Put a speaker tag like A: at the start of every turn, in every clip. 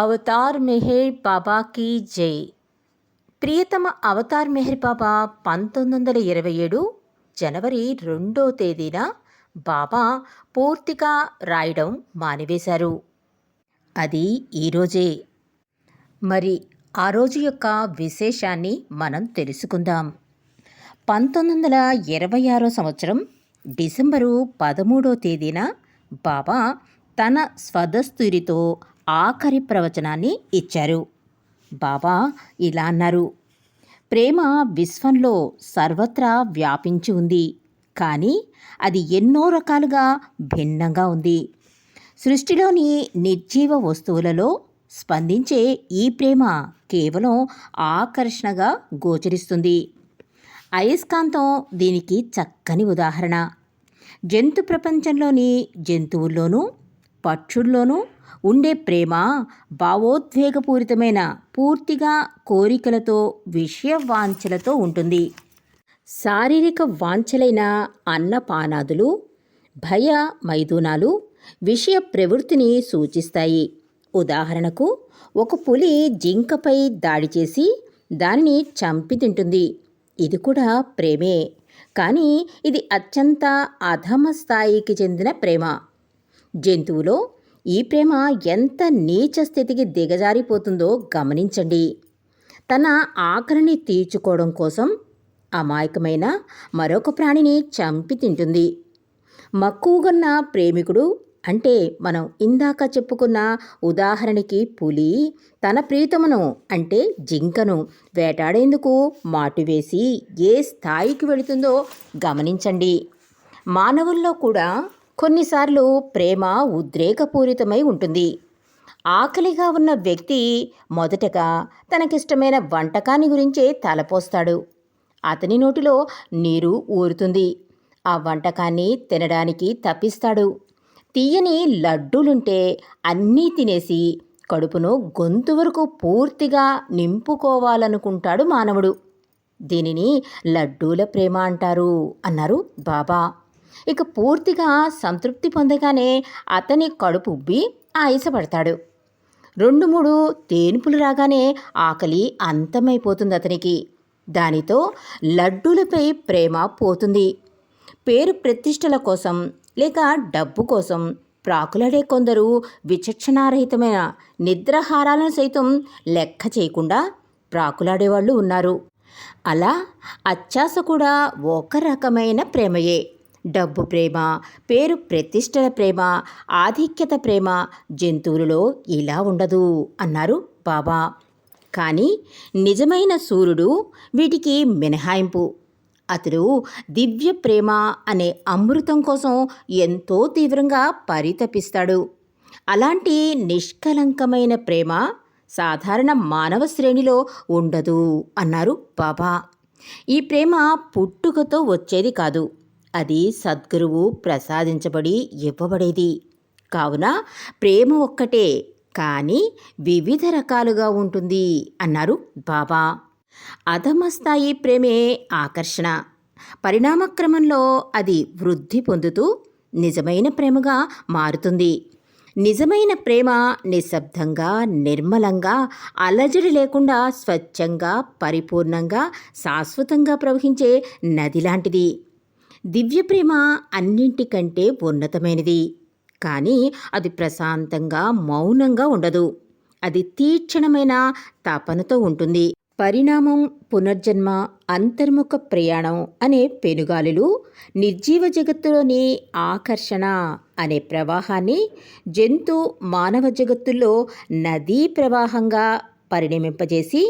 A: Avatar Meher బాబాకి జై. ప్రియతమ Avatar Meher బాబా పంతొమ్మిది వందల ఇరవై ఏడు జనవరి రెండో తేదీన బాబా పూర్తిగా రాయడం మానివేశారు. అది ఈరోజే మరి ఆ రోజు యొక్క విశేషాన్ని మనం తెలుసుకుందాం. పంతొమ్మిది వందల ఇరవై ఆరో సంవత్సరం డిసెంబరు పదమూడో తేదీన బాబా తన స్వదస్తురితో ఆఖరి ప్రవచనాన్ని ఇచ్చారు. బాబా ఇలా అన్నారు. ప్రేమ విశ్వంలో సర్వత్రా వ్యాపించి ఉంది. కానీ అది ఎన్నో రకాలుగా భిన్నంగా ఉంది. సృష్టిలోని నిర్జీవ వస్తువులలో స్పందించే ఈ ప్రేమ కేవలం ఆకర్షణగా గోచరిస్తుంది. అయస్కాంతం దీనికి చక్కని ఉదాహరణ. జంతు ప్రపంచంలోని జంతువుల్లోనూ పక్షుల్లోనూ ఉండే ప్రేమ భావోద్వేగపూరితమైన పూర్తిగా కోరికలతో విషయ వాంఛలతో ఉంటుంది. శారీరక వాంఛలైన అన్నపానాదులు భయ మైదూనాలు విషయ ప్రవృత్తిని సూచిస్తాయి. ఉదాహరణకు ఒక పులి జింకపై దాడి చేసి దానిని చంపి తింటుంది. ఇది కూడా ప్రేమే కానీ ఇది అత్యంత అధమ స్థాయికి చెందిన ప్రేమ. జంతువులో ఈ ప్రేమ ఎంత నీచ స్థితికి దిగజారిపోతుందో గమనించండి. తన ఆకలిని తీర్చుకోవడం కోసం అమాయకమైన మరొక ప్రాణిని చంపి తింటుంది. మక్కువగన్న ప్రేమికుడు అంటే మనం ఇందాక చెప్పుకున్న ఉదాహరణకి పులి తన ప్రీతమును అంటే జింకను వేటాడేందుకు మాటువేసి ఏ స్థాయికి వెళుతుందో గమనించండి. మానవుల్లో కూడా కొన్నిసార్లు ప్రేమ ఉద్రేకపూరితమై ఉంటుంది. ఆకలిగా ఉన్న వ్యక్తి మొదటగా తనకిష్టమైన వంటకాన్ని గురించే తలపోస్తాడు. అతని నోటిలో నీరు ఊరుతుంది. ఆ వంటకాన్ని తినడానికి తప్పిస్తాడు. తీయని లడ్డూలుంటే అన్నీ తినేసి కడుపును గొంతు వరకు పూర్తిగా నింపుకోవాలనుకుంటాడు మానవుడు. దీనిని లడ్డూల ప్రేమ అంటారు అన్నారు బాబా. ఇక పూర్తిగా సంతృప్తి పొందగానే అతని కడుపు ఉబ్బి ఆయాసపడతాడు. రెండు మూడు తేనుపులు రాగానే ఆకలి అంతమైపోతుంది అతనికి. దానితో లడ్డూలపై ప్రేమ పోతుంది. పేరు ప్రతిష్టల కోసం లేక డబ్బు కోసం ప్రాకులాడే కొందరు విచక్షణారహితమైన నిద్రహారాలను సైతం లెక్క చేయకుండా ప్రాకులాడేవాళ్ళు ఉన్నారు. అలా అత్యాస కూడా ఒక రకమైన ప్రేమయే. డబ్బు ప్రేమ పేరు ప్రతిష్టల ప్రేమ ఆధిక్యత ప్రేమ జంతువులలో ఇలా ఉండదు అన్నారు బాబా. కానీ నిజమైన సూర్యుడు వీటికి మినహాయింపు. అతడు దివ్య ప్రేమ అనే అమృతం కోసం ఎంతో తీవ్రంగా పరితపిస్తాడు. అలాంటి నిష్కలంకమైన ప్రేమ సాధారణ మానవ శ్రేణిలో ఉండదు అన్నారు బాబా. ఈ ప్రేమ పుట్టుకతో వచ్చేది కాదు. అది సద్గురువు ప్రసాదించబడి ఇవ్వబడేది. కావున ప్రేమ ఒక్కటే కానీ వివిధ రకాలుగా ఉంటుంది అన్నారు బాబా. అధమస్థాయి ప్రేమే ఆకర్షణ. పరిణామక్రమంలో అది వృద్ధి పొందుతూ నిజమైన ప్రేమగా మారుతుంది. నిజమైన ప్రేమ నిశ్శబ్దంగా నిర్మలంగా అలజడి లేకుండా స్వచ్ఛంగా పరిపూర్ణంగా శాశ్వతంగా ప్రవహించే నది లాంటిది. దివ్యప్రేమ అన్నింటికంటే ఉన్నతమైనది. కానీ అది ప్రశాంతంగా మౌనంగా ఉండదు. అది తీక్షణమైన తపనతో ఉంటుంది. పరిణామం పునర్జన్మ అంతర్ముఖ ప్రయాణం అనే పెనుగాలులు నిర్జీవ జగత్తులోని ఆకర్షణ అనే ప్రవాహాన్ని జంతు మానవ జగత్తులో నదీ ప్రవాహంగా పరిణమింపజేసి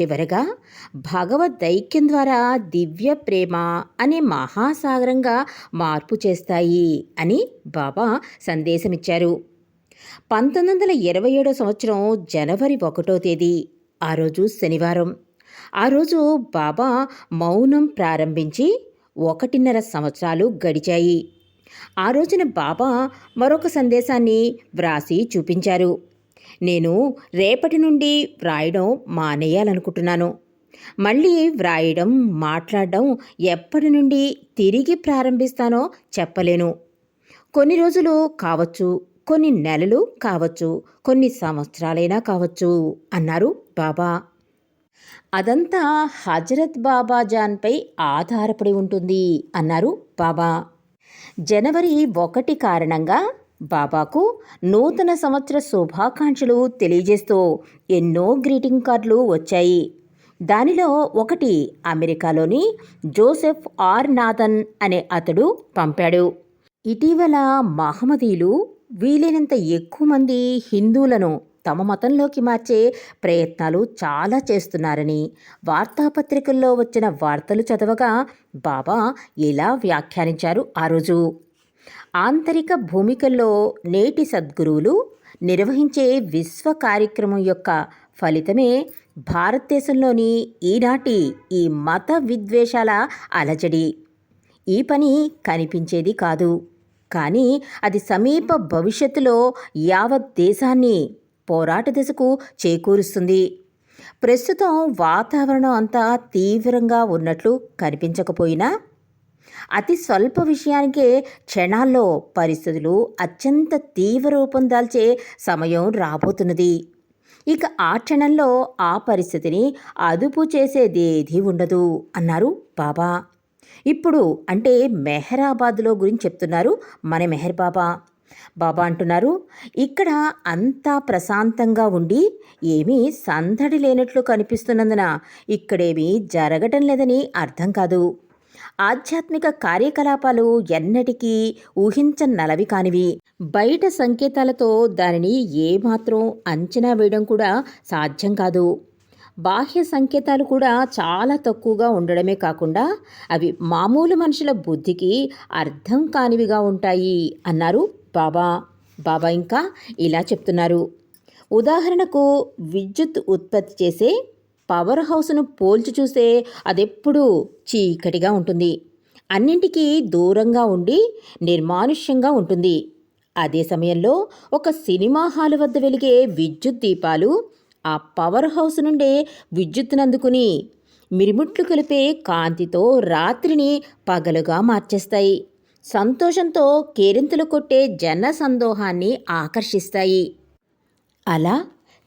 A: చివరగా భగవద్దైక్యం ద్వారా దివ్య ప్రేమ అనే మహాసాగరంగా మార్పు చేస్తాయి అని బాబా సందేశమిచ్చారు. పంతొమ్మిది వందల ఇరవై ఏడో సంవత్సరం జనవరి ఒకటో తేదీ ఆ రోజు శనివారం. ఆ రోజు బాబా మౌనం ప్రారంభించి ఒకటిన్నర సంవత్సరాలు గడిచాయి. ఆ రోజున బాబా మరొక సందేశాన్ని వ్రాసి చూపించారు. నేను రేపటి నుండి వ్రాయడం మానేయాలనుకుంటున్నాను. మళ్ళీ వ్రాయడం మాట్లాడడం ఎప్పటి నుండి తిరిగి ప్రారంభిస్తానో చెప్పలేను. కొన్ని రోజులు కావచ్చు కొన్ని నెలలు కావచ్చు కొన్ని సంవత్సరాలైనా కావచ్చు అన్నారు బాబా. అదంతా హజరత్ బాబా జాన్పై ఆధారపడి ఉంటుంది అన్నారు బాబా. జనవరి ఒకటి కారణంగా బాబాకు నూతన సంవత్సర శుభాకాంక్షలు తెలియజేస్తూ ఎన్నో గ్రీటింగ్ కార్డులు వచ్చాయి. దానిలో ఒకటి అమెరికాలోని జోసెఫ్ ఆర్ నాథన్ అనే అతడు పంపాడు. ఇటీవల మహమ్మదీలు వీలైనంత ఎక్కువ మంది హిందువులను తమ మతంలోకి మార్చే ప్రయత్నాలు చాలా చేస్తున్నారని వార్తాపత్రికల్లో వచ్చిన వార్తలు చదవగా బాబా ఇలా వ్యాఖ్యానించారు ఆ రోజు. ఆంతరిక భూమికల్లో నేటి సద్గురువులు నిర్వహించే విశ్వ కార్యక్రమం యొక్క ఫలితమే భారతదేశంలోని ఈనాటి ఈ మత విద్వేషాల అలజడి. ఈ పని కనిపించేది కాదు. కానీ అది సమీప భవిష్యత్తులో యావత్ దేశాన్ని పోరాట దశకు చేకూరుస్తుంది. ప్రస్తుతం వాతావరణం అంతా తీవ్రంగా ఉన్నట్లు కనిపించకపోయినా అతి స్వల్ప విషయానికే క్షణాల్లో పరిస్థితులు అత్యంత తీవ్ర రూపం దాల్చే సమయం రాబోతున్నది. ఇక ఆ క్షణంలో ఆ పరిస్థితిని అదుపు చేసేదేదీ ఉండదు అన్నారు బాబా. ఇప్పుడు అంటే మెహరాబాద్లో గురించి చెప్తున్నారు మన మెహర్ బాబా. బాబా అంటున్నారు ఇక్కడ అంతా ప్రశాంతంగా ఉండి ఏమీ సందడి లేనట్లు కనిపిస్తున్నందున ఇక్కడేమీ జరగటం లేదని అర్థం కాదు. ఆధ్యాత్మిక కార్యకలాపాలు ఎన్నటికీ ఊహించనలవి కానివి. బయట సంకేతాలతో దానిని ఏమాత్రం అంచనా వేయడం కూడా సాధ్యం కాదు. బాహ్య సంకేతాలు కూడా చాలా తక్కువగా ఉండడమే కాకుండా అవి మామూలు మనుషుల బుద్ధికి అర్థం కానివిగా ఉంటాయి అన్నారు బాబా. బాబా ఇంకా ఇలా చెప్తున్నారు. ఉదాహరణకు విద్యుత్ ఉత్పత్తి చేసే పవర్ హౌస్ను పోల్చి చూస్తే అదెప్పుడూ చీకటిగా ఉంటుంది. అన్నింటికీ దూరంగా ఉండి నిర్మానుష్యంగా ఉంటుంది. అదే సమయంలో ఒక సినిమా హాల్ వద్ద వెలిగే విద్యుత్ దీపాలు ఆ పవర్ హౌస్ నుండే విద్యుత్తునందుకుని మిరిముట్లు కలిపే కాంతితో రాత్రిని పగలుగా మార్చేస్తాయి. సంతోషంతో కేరింతలు కొట్టే జన సందోహాన్ని ఆకర్షిస్తాయి. అలా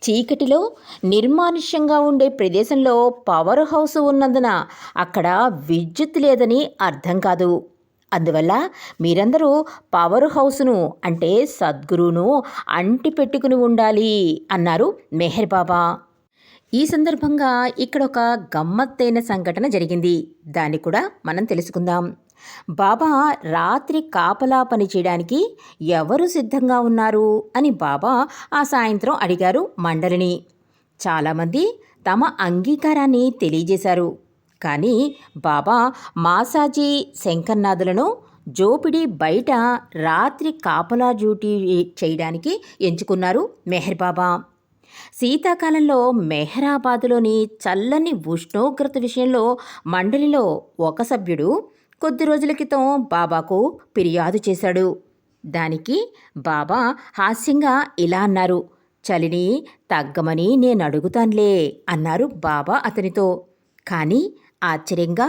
A: చీకటిలో నిర్మానుష్యంగా ఉండే ప్రదేశంలో పవర్ హౌస్ ఉన్నందున అక్కడ విద్యుత్ లేదని అర్థం కాదు. అందువల్ల మీరందరూ పవర్ హౌస్ను అంటే సద్గురువును అంటి పెట్టుకుని ఉండాలి అన్నారు మెహర్ బాబా. ఈ సందర్భంగా ఇక్కడ ఒక గమ్మత్తైన సంఘటన జరిగింది. దాన్ని కూడా మనం తెలుసుకుందాం. బాబా రాత్రి కాపలా పని చేయడానికి ఎవరు సిద్ధంగా ఉన్నారు? అని బాబా ఆ సాయంత్రం అడిగారు మండలిని. చాలామంది తమ అంగీకారాన్ని తెలియజేశారు. కానీ బాబా మాసాజీ శంకర్నాథులను జోపిడి బయట రాత్రి కాపలా డ్యూటీ చేయడానికి ఎంచుకున్నారు మెహర్ బాబా. శీతాకాలంలో మెహరాబాదులోని చల్లని ఉష్ణోగ్రత విషయంలో మండలిలో ఒక సభ్యుడు కొద్ది రోజుల క్రితం బాబాకు ఫిర్యాదు చేశాడు. దానికి బాబా హాస్యంగా ఇలా అన్నారు చలిని తగ్గమని నేను అడుగుతానులే అన్నారు బాబా అతనితో. కానీ ఆశ్చర్యంగా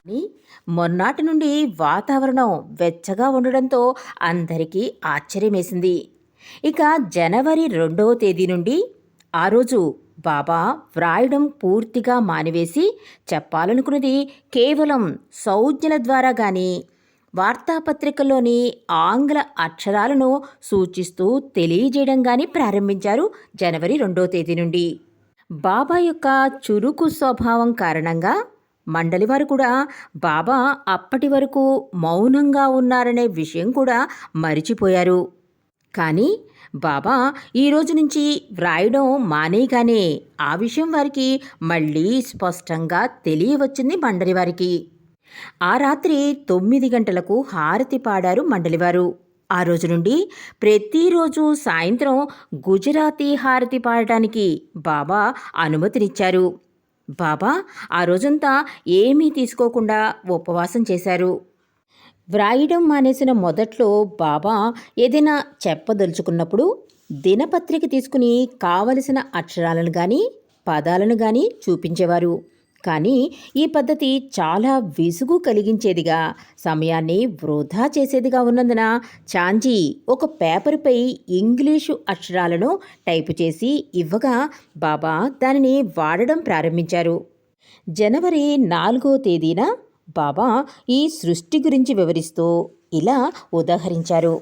A: మొన్నాటి నుండి వాతావరణం వెచ్చగా ఉండడంతో అందరికీ ఆశ్చర్యమేసింది. ఇక జనవరి రెండవ తేదీ నుండి ఆ రోజు బాబా వ్రాయడం పూర్తిగా మానివేసి చెప్పాలనుకున్నది కేవలం సౌజ్ఞల ద్వారా కానీ వార్తాపత్రికల్లోని ఆంగ్ల అక్షరాలను సూచిస్తూ తెలియజేయడం కానీ ప్రారంభించారు జనవరి రెండో తేదీ నుండి. బాబా యొక్క చురుకు స్వభావం కారణంగా మండలి వారు కూడా బాబా అప్పటి వరకు మౌనంగా ఉన్నారనే విషయం కూడా మరిచిపోయారు. కానీ బాబా ఈ రోజు నుంచి వ్రాయడం మానేయగానే ఆ విషయం వారికి మళ్ళీ స్పష్టంగా తెలియవచ్చింది మండలి వారికి. ఆ రాత్రి తొమ్మిది గంటలకు హారతి పాడారు మండలివారు ఆ రోజు నుండి ప్రతిరోజు సాయంత్రం గుజరాతీ హారతి పాడటానికి బాబా అనుమతినిచ్చారు. బాబా ఆ రోజంతా ఏమీ తీసుకోకుండా ఉపవాసం చేశారు. వ్రాయడం మానేసిన మొదట్లో బాబా ఏదైనా చెప్పదలుచుకున్నప్పుడు దినపత్రిక తీసుకుని కావలసిన అక్షరాలను కానీ పదాలను కానీ చూపించేవారు. కానీ ఈ పద్ధతి చాలా విసుగు కలిగించేదిగా సమయాన్ని వృధా చేసేదిగా ఉన్నందున చాంజీ ఒక పేపర్పై ఇంగ్లీషు అక్షరాలను టైపు చేసి ఇవ్వగా బాబా దానిని వాడడం ప్రారంభించారు. జనవరి నాలుగో తేదీన బాబా ఈ సృష్టి గురించి వివరిస్తూ ఇలా ఉదాహరించారు.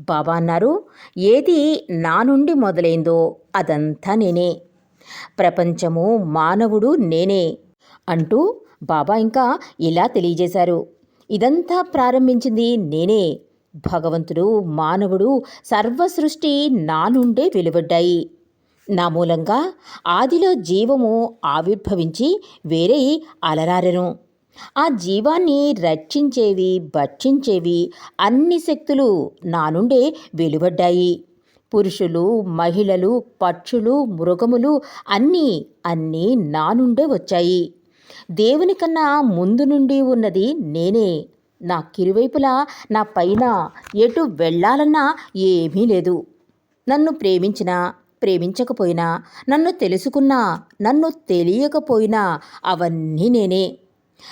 A: బాబా అన్నారు ఏది నా నుండి మొదలైందో అదంతా నేనే. ప్రపంచము మానవుడు నేనే అంటూ బాబా ఇంకా ఇలా తెలియజేశారు. ఇదంతా ప్రారంభించింది నేనే. భగవంతుడు మానవుడు సర్వసృష్టి నా నుండే వెలువడ్డాయి. నా మూలంగా ఆదిలో జీవము ఆవిర్భవించి వేరే అలరారెను. ఆ జీవాన్ని రక్షించేవి భక్షించేవి అన్ని శక్తులు నా నుండే వెలువడ్డాయి. పురుషులు మహిళలు పక్షులు మృగములు అన్నీ అన్నీ నా నుండే వచ్చాయి. దేవుని కన్నా ముందు నుండి ఉన్నది నేనే. నా కిరువైపులా నా పైన ఎటు వెళ్ళాలన్నా ఏమీ లేదు. నన్ను ప్రేమించినా ప్రేమించకపోయినా నన్ను తెలుసుకున్నా నన్ను తెలియకపోయినా అవన్నీ నేనే.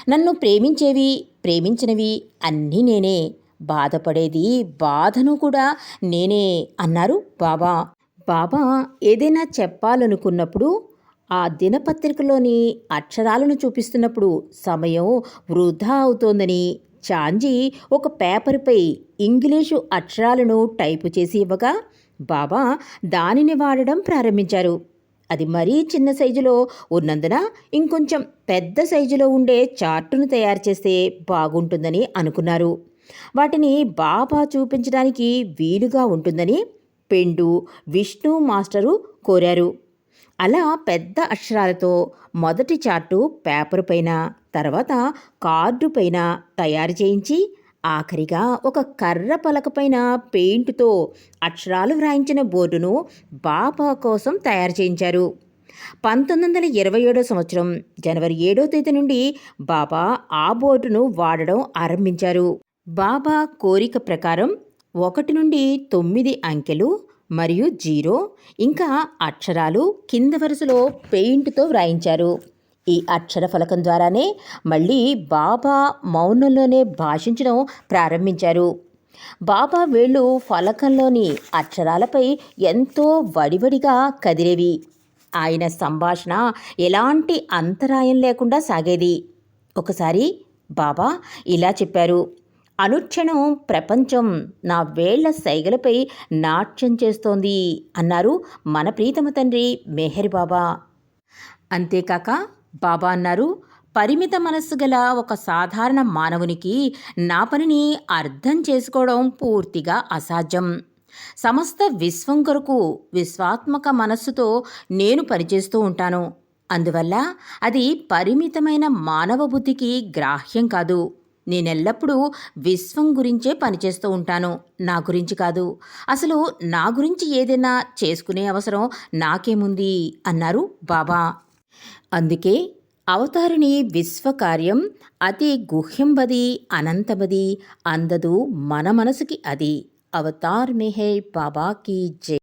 A: నన్ను ప్రేమించేవి ప్రేమించినవి అన్నీ నేనే. బాధపడేది బాధను కూడా నేనే అన్నారు బాబా. బాబా ఏదైనా చెప్పాలనుకున్నప్పుడు ఆ దినపత్రికలోని అక్షరాలను చూపిస్తున్నప్పుడు సమయం వృధా అవుతోందని చాంజీ ఒక పేపర్పై ఇంగ్లీషు అక్షరాలను టైపు చేసి ఇవ్వగా బాబా దానిని వాడడం ప్రారంభించారు. అది మరీ చిన్న సైజులో ఉన్నందున ఇంకొంచెం పెద్ద సైజులో ఉండే చార్టును తయారు చేస్తే బాగుంటుందని అనుకున్నారు. వాటిని బాబా చూపించడానికి వీలుగా ఉంటుందని పెండు విష్ణు మాస్టరు కోరారు. అలా పెద్ద అక్షరాలతో మొదటి చార్టు పేపర్ పైన తర్వాత కార్డు పైన తయారు చేయించి ఆఖరిగా ఒక కర్ర పలకపైన పెయింట్తో అక్షరాలు వ్రాయించిన బోర్డును బాబా కోసం తయారు చేయించారు. పంతొమ్మిది వందల ఇరవై ఏడో సంవత్సరం జనవరి ఏడో తేదీ నుండి బాబా ఆ బోర్డును వాడడం ఆరంభించారు. బాబా కోరిక ప్రకారం ఒకటి నుండి తొమ్మిది అంకెలు మరియు జీరో ఇంకా అక్షరాలు కింద వరుసలో పెయింట్తో వ్రాయించారు. ఈ అక్షర ఫలకం ద్వారానే మళ్ళీ బాబా మౌనంలోనే భాషించడం ప్రారంభించారు. బాబా వేళ్ళు ఫలకంలోని అక్షరాలపై ఎంతో వడివడిగా కదిలేవి. ఆయన సంభాషణ ఎలాంటి అంతరాయం లేకుండా సాగేది. ఒకసారి బాబా ఇలా చెప్పారు అనుక్షణం ప్రపంచం నా వేళ్ళ సైగలపై నాట్యం చేస్తోంది అన్నారు మన ప్రీతమ తండ్రి మెహర్ బాబా. అంతేకాక బాబా అన్నారు. పరిమిత మనస్సు గల ఒక సాధారణ మానవునికి నా పనిని అర్థం చేసుకోవడం పూర్తిగా అసాధ్యం. సమస్త విశ్వం కొరకు విశ్వాత్మక మనస్సుతో నేను పనిచేస్తూ ఉంటాను. అందువల్ల అది పరిమితమైన మానవ బుద్ధికి గ్రాహ్యం కాదు. నేనెల్లప్పుడూ విశ్వం గురించే పనిచేస్తూ ఉంటాను. నా గురించి కాదు. అసలు నా గురించి ఏదైనా చేసుకునే అవసరం నాకేముంది? అన్నారు బాబా. అందుకే అవతారిణి విశ్వకార్యం అతి గుహ్యంబది అనంతమది అందదు మన మనసుకి అది. అవతార్ మెహే బాబాకి జై.